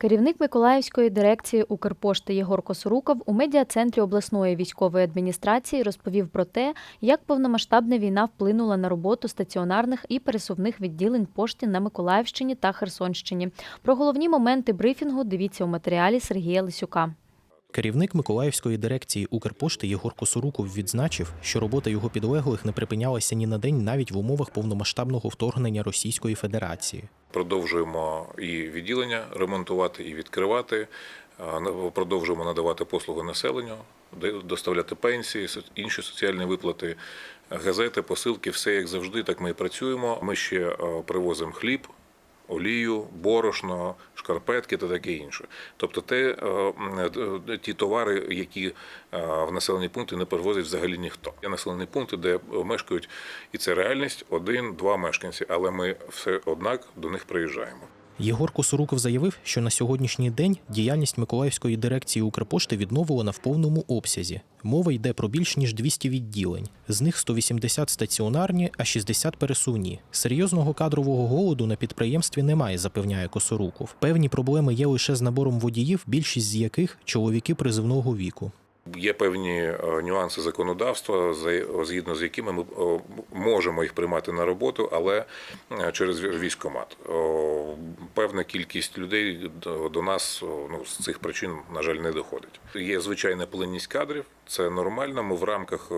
Керівник Миколаївської дирекції Укрпошти Єгор Косоруков у медіа-центрі обласної військової адміністрації розповів про те, як повномасштабна війна вплинула на роботу стаціонарних і пересувних відділень пошти на Миколаївщині та Херсонщині. Про головні моменти брифінгу дивіться у матеріалі Сергія Лисюка. Керівник Миколаївської дирекції Укрпошти Єгор Косоруков відзначив, що робота його підлеглих не припинялася ні на день навіть в умовах повномасштабного вторгнення Російської Федерації. Продовжуємо і відділення ремонтувати, і відкривати. Продовжуємо надавати послуги населенню, доставляти пенсії, інші соціальні виплати, газети, посилки, все як завжди. Так ми і працюємо. Ми ще привозимо хліб, олію, борошно, шкарпетки та таке інше. Тобто, те, е, е, ті товари, які е, в населені пункти не перевозить взагалі ніхто. Є населені пункти, де мешкають, і це реальність один-два мешканці, але ми все однак до них приїжджаємо. Єгор Косоруков заявив, що на сьогоднішній день діяльність Миколаївської дирекції Укрпошти відновлена в повному обсязі. Мова йде про більш ніж 200 відділень. З них 180 стаціонарні, а 60 пересувні. Серйозного кадрового голоду на підприємстві немає, запевняє Косоруков. Певні проблеми є лише з набором водіїв, більшість з яких чоловіки призивного віку. Є певні е, нюанси законодавства, за- згідно з якими ми е, можемо їх приймати на роботу, але е, через військомат. Певна кількість людей до- нас ну, з цих причин, на жаль, не доходить. Є звичайна плинність кадрів, це нормально. Ми в рамках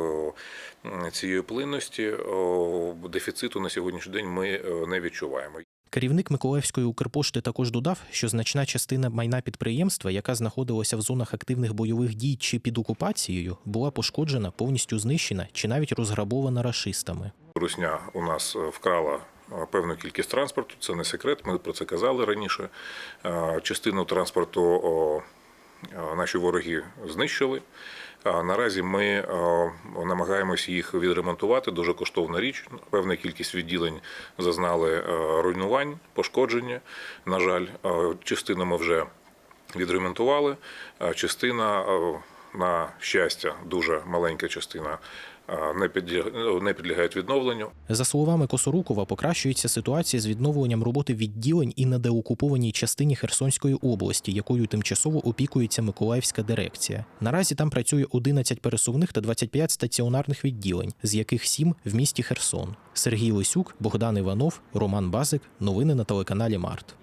цієї плинності дефіциту на сьогоднішній день ми не відчуваємо. Керівник Миколаївської Укрпошти також додав, що значна частина майна підприємства, яка знаходилася в зонах активних бойових дій чи під окупацією, була пошкоджена, повністю знищена чи навіть розграбована рашистами. Русня у нас е, вкрала е, певну кількість транспорту, це не секрет, ми про це казали раніше. Е, Частину транспорту наші вороги знищили. Наразі ми е, намагаємося їх відремонтувати. Дуже коштовна річ. Певна кількість відділень зазнали е, руйнувань, пошкодження. На жаль, е, частину ми вже відремонтували, частина, е, на щастя, дуже маленька частина не підлягає, не підлягають відновленню. За словами Косорукова, покращується ситуація з відновленням роботи відділень і на деокупованій частині Херсонської області, якою тимчасово опікується Миколаївська дирекція. Наразі там працює 11 пересувних та 25 стаціонарних відділень, з яких 7 в місті Херсон. Сергій Лисюк, Богдан Іванов, Роман Базик. Новини на телеканалі Март.